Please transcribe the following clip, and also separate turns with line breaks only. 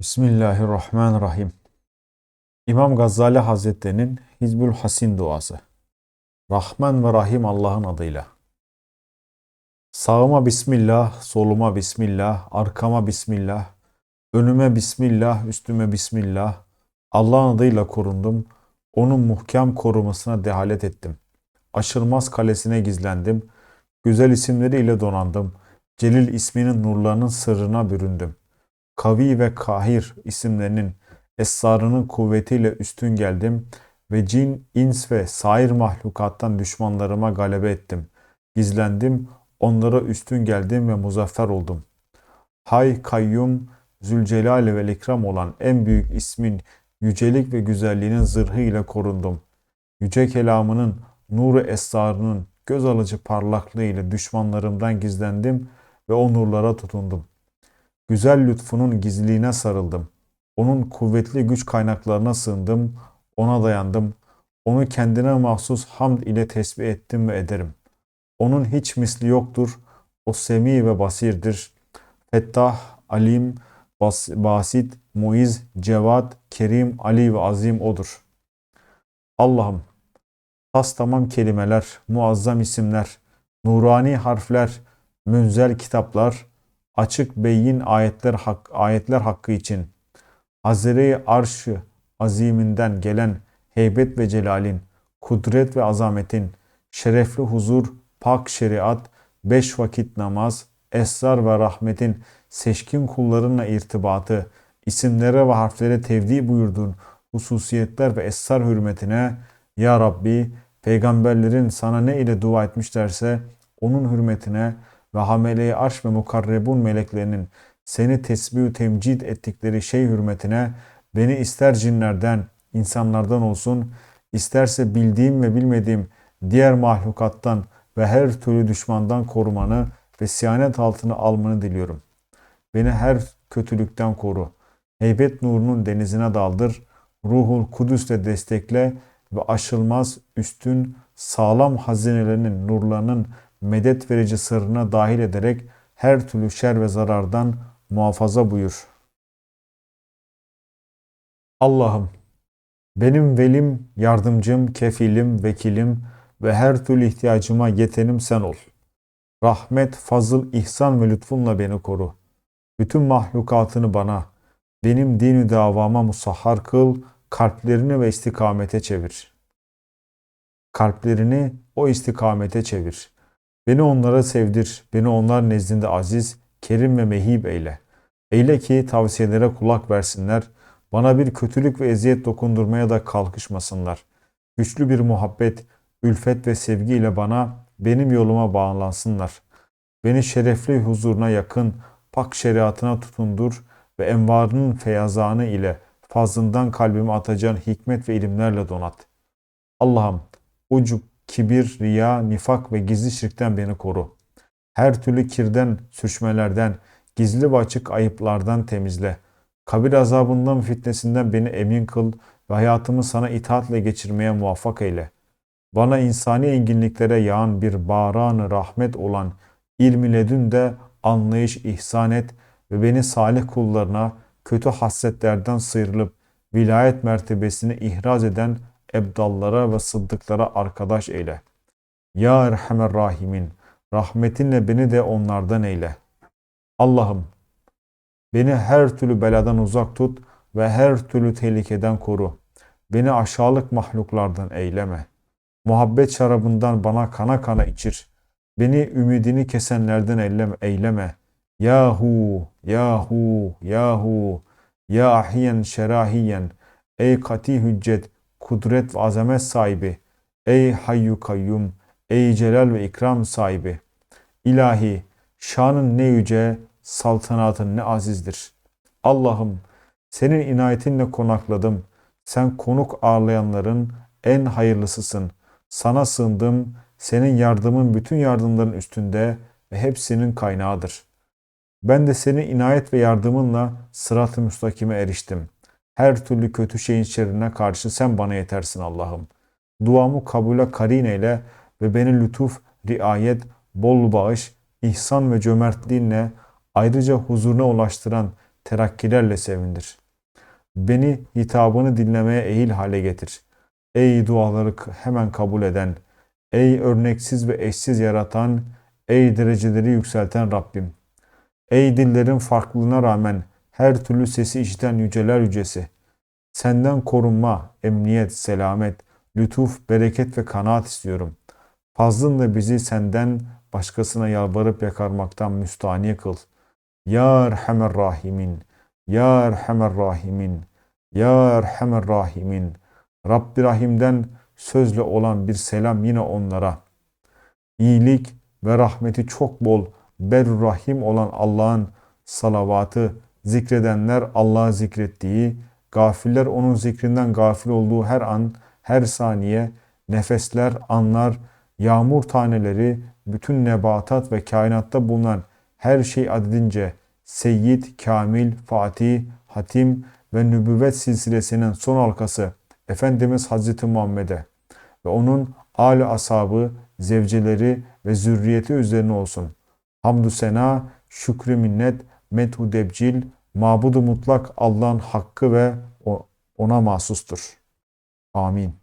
Bismillahirrahmanirrahim. İmam Gazali Hazretleri'nin Hizbül Hasin duası. Rahman ve Rahim Allah'ın adıyla. Sağıma Bismillah, soluma Bismillah, arkama Bismillah, önüme Bismillah, üstüme Bismillah. Allah'ın adıyla korundum. Onun muhkem korumasına dehalet ettim. Aşılmaz kalesine gizlendim. Güzel isimleriyle donandım. Celil isminin nurlarının sırrına büründüm. Kavi ve Kahir isimlerinin esrarının kuvvetiyle üstün geldim ve cin, ins ve sair mahlukattan düşmanlarıma galebe ettim. Gizlendim, onlara üstün geldim ve muzaffer oldum. Hay kayyum, Zülcelal ve ikram olan en büyük ismin yücelik ve güzelliğinin zırhı ile korundum. Yüce kelamının, nuru esrarının göz alıcı parlaklığı ile düşmanlarımdan gizlendim ve o nurlara tutundum. Güzel lütfunun gizliliğine sarıldım. Onun kuvvetli güç kaynaklarına sığındım, ona dayandım. Onu kendine mahsus hamd ile tesbih ettim ve ederim. Onun hiç misli yoktur. O semi ve basirdir. Fettah, alim, bas basit, muiz, cevat, kerim, ali ve azim odur. Allah'ım, tas tamam kelimeler, muazzam isimler, nurani harfler, münzel kitaplar, açık beyin ayetler hak, ayetler hakkı için Hazire-i Arş-ı aziminden gelen heybet ve celalin, kudret ve azametin, şerefli huzur, pak şeriat, beş vakit namaz, esrar ve rahmetin seçkin kullarınla irtibatı, isimlere ve harflere tevdi buyurduğun hususiyetler ve esrar hürmetine Ya Rabbi peygamberlerin sana ne ile dua etmişlerse onun hürmetine ve hamele-i arş ve mukarrebun meleklerinin seni tesbih temcid ettikleri şey hürmetine beni ister cinlerden, insanlardan olsun, isterse bildiğim ve bilmediğim diğer mahlukattan ve her türlü düşmandan korumanı ve siyanet altına almanı diliyorum. Beni her kötülükten koru. Heybet nurunun denizine daldır. Ruhul Kudüs'le destekle ve aşılmaz, üstün, sağlam hazinelerinin nurlarının medet verici sırrına dahil ederek her türlü şer ve zarardan muhafaza buyur. Allah'ım benim velim, yardımcım, kefilim, vekilim ve her türlü ihtiyacıma yetenim sen ol. Rahmet, fazıl, ihsan ve lütfunla beni koru. Bütün mahlukatını bana, benim dini davama musahhar kıl, kalplerini ve istikamete çevir. Kalplerini o istikamete çevir. Beni onlara sevdir, beni onlar nezdinde aziz, kerim ve mehib eyle. Eyle ki tavsiyelere kulak versinler, bana bir kötülük ve eziyet dokundurmaya da kalkışmasınlar. Güçlü bir muhabbet, ülfet ve sevgi ile bana, benim yoluma bağlansınlar. Beni şerefli huzuruna yakın, pak şeriatına tutundur ve envarının feyazanı ile fazlından kalbime atacağın hikmet ve ilimlerle donat. Allah'ım ucuk, kibir, riya, nifak ve gizli şirkten beni koru. Her türlü kirden, sürçmelerden, gizli ve açık ayıplardan temizle. Kabir azabından fitnesinden beni emin kıl ve hayatımı sana itaatle geçirmeye muvaffak eyle. Bana insani enginliklere yağan bir bağran rahmet olan ilmi ledün de anlayış ihsan et ve beni salih kullarına kötü hasletlerden sıyrılıp vilayet mertebesini ihraz eden ebdallara ve sıddıklara arkadaş eyle. Ya Erhamer Rahimin, rahmetinle beni de onlardan eyle. Allah'ım, beni her türlü beladan uzak tut ve her türlü tehlikeden koru. Beni aşağılık mahluklardan eyleme. Muhabbet şarabından bana kana kana içir. Beni ümidini kesenlerden eyleme. eyleme. Yahu, yahu, yahu, ya ahiyen şerahiyen, ey kati hüccet, kudret ve azamet sahibi, ey hayyu kayyum, ey celal ve ikram sahibi. İlahi, şanın ne yüce, saltanatın ne azizdir. Allah'ım, senin inayetinle konakladım. Sen konuk ağırlayanların en hayırlısısın. Sana sığındım. Senin yardımın bütün yardımların üstünde ve hepsinin kaynağıdır. Ben de senin inayet ve yardımınla sırat-ı müstakime eriştim.'' Her türlü kötü şeyin şerrine karşı sen bana yetersin Allah'ım. Duamı kabule karin eyle ve beni lütuf, riayet, bol bağış, ihsan ve cömertliğinle ayrıca huzuruna ulaştıran terakkilerle sevindir. Beni hitabını dinlemeye ehil hale getir. Ey duaları hemen kabul eden, ey örneksiz ve eşsiz yaratan, ey dereceleri yükselten Rabbim. Ey dillerin farklılığına rağmen her türlü sesi işiten yüceler yücesi. Senden korunma, emniyet, selamet, lütuf, bereket ve kanaat istiyorum. Fazlınla bizi senden başkasına yalvarıp yakarmaktan müstahni kıl. Ya Erhamer Rahimin, Ya Erhamer Rahimin, Ya Erhamer Rahimin. Rabbi Rahim'den sözle olan bir selam yine onlara. İyilik ve rahmeti çok bol, ber rahim olan Allah'ın salavatı, zikredenler Allah'ı zikrettiği, gafiller onun zikrinden gafil olduğu her an, her saniye, nefesler, anlar, yağmur taneleri, bütün nebatat ve kainatta bulunan her şey adedince Seyyid, Kamil, Fatih, Hatim ve nübüvvet silsilesinin son halkası Efendimiz Hazreti Muhammed'e ve onun âli ashabı, zevceleri ve zürriyeti üzerine olsun. Hamdü sena, şükrü minnet, methu debcil, mabudu mutlak Allah'ın hakkı ve ona mahsustur. Amin.